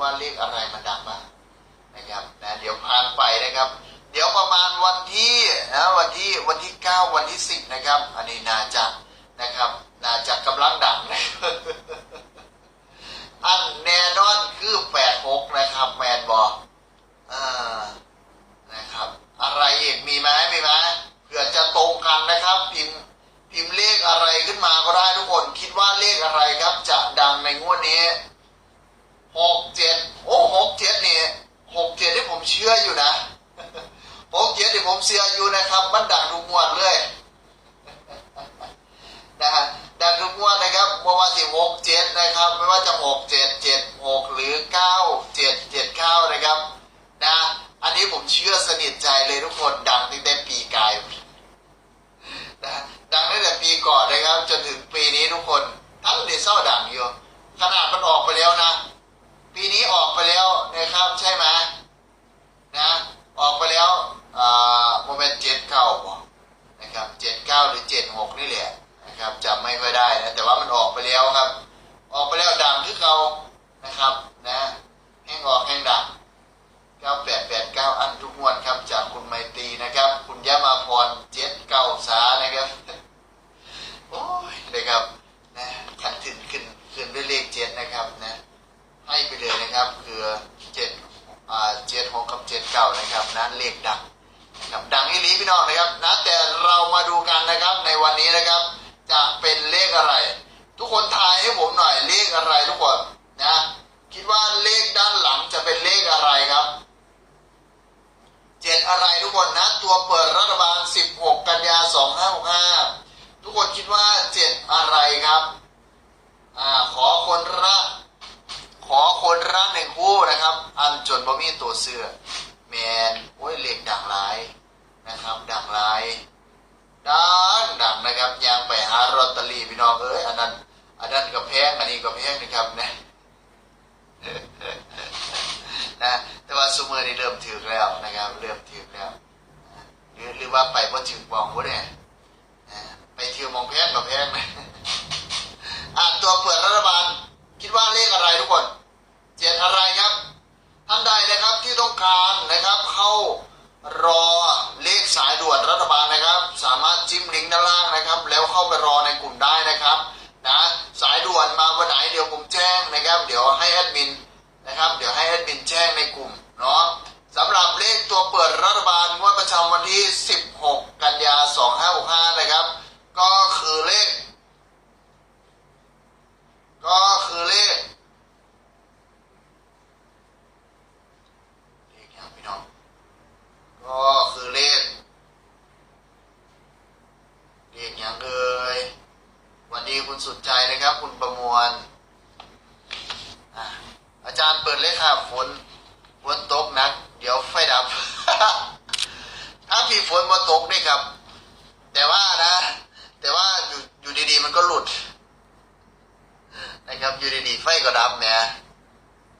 ว่าเลขอะไรมันดังบ้างนะครับนะเดี๋ยวพานไปนะครับ เดี๋ยวประมาณวันที่นะวันที่วันที่ 9 วันที่ 10 นะครับ อันนี้นาจะนะครับนาจะกำลังดังนะอันแน่นอนคือ 86 นะครับแมนบอกนะครับ อะไรอกมีไหมมีไหมเผื่อจะตรงกันนะครับพิมพิมพ์เลขอะไรขึ้นมาก็ได้ทุกคน คิดว่าเลขอะไรครับจะดังในงวดนี้หกเจ็ เสียออยู่นะครับ มันดังทุกงวดเลยนะฮะดังทุกงวดนะครับไม่ว่าสิหกเจ็ดนะครับ ไม่ว่าจะหกเจ็ดเจ็ดหกหรือเก้าเจ็ดเจ็ดเก้านะครับนะอันนี้ผมเชื่อสนิทใจเลยทุกคนดังตั้งแต่ปีกายนะดังตั้งแต่ปีก่อนนะครับ จนถึงปีนี้ทุกคนทั้งเดเศร้าดังอยู่ขนาดมันออกไปแล้วนะ ปีนี้ออกไปแล้วนะครับใช่ไหมนะออกไปแล้วอ่าโมเมนต์เจ็ดเก้าบอกนะครับเจ็ดเก้าหรือเจ็ดหกนี่แหละนะครับจำไม่ค่อยได้นะแต่ว่ามันออกไปแล้ว ครับ ออกไปแล้วดังคือเก่านะครับ นะแห้งออกแห้งดังเก้าแปดแปดเก้าอันทุกงวดครับ จากคุณไมตรีนะครับ คุณยะมาพรเจ็ดเก้าสานะครับโอ้ยนะครับนะขันถึงขึ้นขึ้นด้วยเลขเจ็ดนะครับนะให้ไปเลยนะครับคือเจ็ดอ่าเจ็ดหกกับเจ็ดเก้านะครับนั้นเลขดังนะครับดังอีหลีพี่น้องนะครับนะแต่เรามาดูกันนะครับในวันนี้นะครับ จะเป็นเลขอะไร ทุกคนทายให้ผมหน่อยเลขอะไรทุกคนนะ คิดว่าเลขด้านหลังจะเป็นเลขอะไรครับเจ็ดอะไรทุกคนนะตัวเปิดรัฐบาล 16 กันยา 2565 ทุกคนคิดว่าเจ็ดอะไรครับอ่าขอคนละขอคนละหนึ่งคู่นะครับ อันจนบ่มีตัวเสื้อแมนโอ้ยเหล็กดังหลายนะครับดังหลาย ดังดังนะครับยางไปหาลอตเตอรี่พี่น้องเอ้ยอันนั้นอันนั้นก็แพงอันนี้ก็แพงนะครับนะนะแต่ว่าซูเมอร์นี่เริ่มถือแล้วนะครับ เริ่มถือแล้วหรือหรือว่าไปว่าถือมองวะเนี่ยนะไปถือมองแพงกับแพงนะ อ่านตัวเปิดรัฐบาล คิดว่าเลขอะไรทุกคนเจ็ดอะไรครับ ท่านใดนะครับที่ต้องการนะครับเข้ารอเลขสายด่วนรัฐบาลนะครับ สามารถจิ้มลิงก์ด้านล่างนะครับ แล้วเข้าไปรอในกลุ่มได้นะครับนะสายด่วนมาวันไหนเดี๋ยวผมแจ้งนะครับ เดี๋ยวให้แอดมินนะครับ เดี๋ยวให้แอดมินแจ้งในกลุ่มเนาะสำหรับเลขตัวเปิดรัฐบาลงวดประจำวันที่ 16 กันยา 2565 นะครับ ก็คือเลข ก็คือเลข เลขอย่างพี่น้อง ก็คือเลข เลขอย่างเอ่ยวันดี คุณสุดใจนะครับ คุณประมวล อาจารย์เปิดเลยครับฝนฝนตกนัก เดี๋ยวไฟดับ ถ้ามีฝนมาตกนี่ครับ แต่ว่านะ แต่ว่าอยู่อยู่ดีๆมันก็หลุด นะครับ อยู่ดีๆไฟก็ดับเนี่ย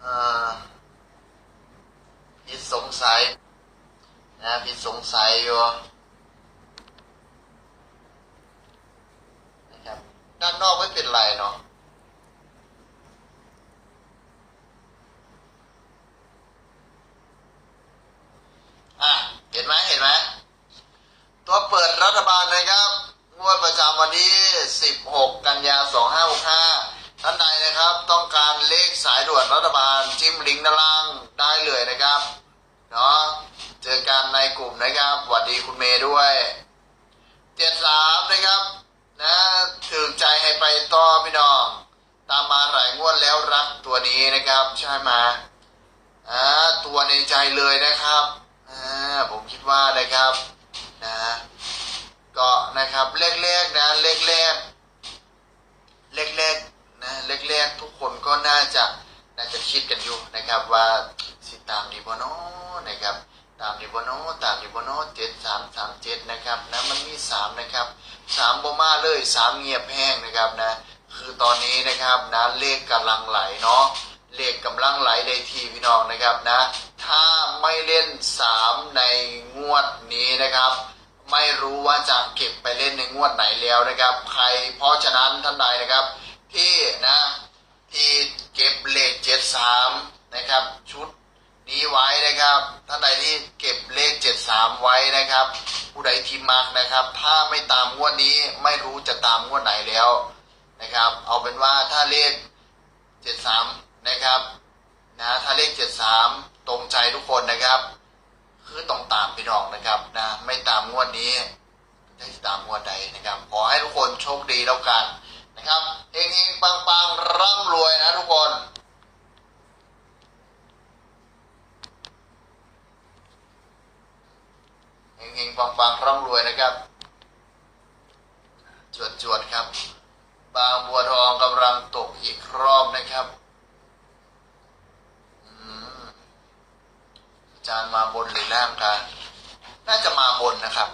เอ่อพี่สงสัย นะพี่สงสัยอยู่นะครับ ด้านนอกไม่เป็นไรเนาะอะเห็นไหมเห็นไหมตัวเปิดรัฐบาลนะครับ งวดประจำวันที่ 16 กันยา 2565 ท่านใดนะครับ ต้องการเลขสายด่วนรัฐบาลจิ้มลิงก์ด้านล่างได้เลยนะครับ เนาะเจอกันในกลุ่มนะครับสวัสดีคุณเมย์ด้วย 73 นะครับ นะถ ต่อพี่น้อง ตามมาหลายงวดแล้วรักตัวนี้นะครับ ใช่ไหมอ่าตัวในใจเลยนะครับอ่าผมคิดว่านะครับนะก็นะครับเลขๆนะเลขๆเลขๆนะเลขๆทุกคนก็น่าจะน่าจะคิดกันอยู่นะครับว่าสิตามดีบโนนะครับ ตามดีบโนตามดีบโนเจ็ดสามสามเจ็ดนะครับนะมันมีสามนะครับ สามบมาเลยสามเงียบแห้งนะครับนะ คือตอนนี้นะครับนะเลขกำลังไหลเนาะเลขกำลังไหลในทีพี่น้องนะครับนะ ถ้าไม่เล่นสามในงวดนี้นะครับ ไม่รู้ว่าจะเก็บไปเล่นในงวดไหนแล้วนะครับ ใครเพราะฉะนั้นท่านใดนะครับ ที่นะที่เก็บเลขเจ็ดสามนะครับ ชุด นี้ไว้นะครับท่านใดที่เก็บเลข 73 ไว้นะครับ ที่มักนะครับ ถ้าไม่ตามงวดนี้ไม่รู้จะตามงวดไหนแล้วนะครับ เอาเป็นว่าถ้าเลข 73 นะครับนะถ้าเลข 73 ตรงใจทุกคนนะครับ คือต้องตามพี่น้องนะครับนะไม่ตามงวดนี้ได้ตามงวดใดนะครับ ขอให้ทุกคนโชคดีแล้วกันนะครับเฮงๆปังๆร่ำรวยนะทุกคน เฮงๆ ปังๆร่ำรวยนะครับจวดจวดๆครับ บางบัวทองกำลังตกอีกรอบนะครับอาจารย์มาบนหรือล่างกันน่าจะมาบนนะครับ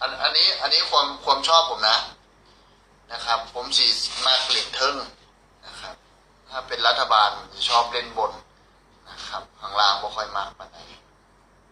อันอันนี้อันนี้ความความชอบผมนะนะครับ ผมสีมากกลิ่นทึ่งนะครับ ถ้าเป็นรัฐบาลจะชอบเล่นบน ครับข้างล่างบ่ค่อยมากปานใด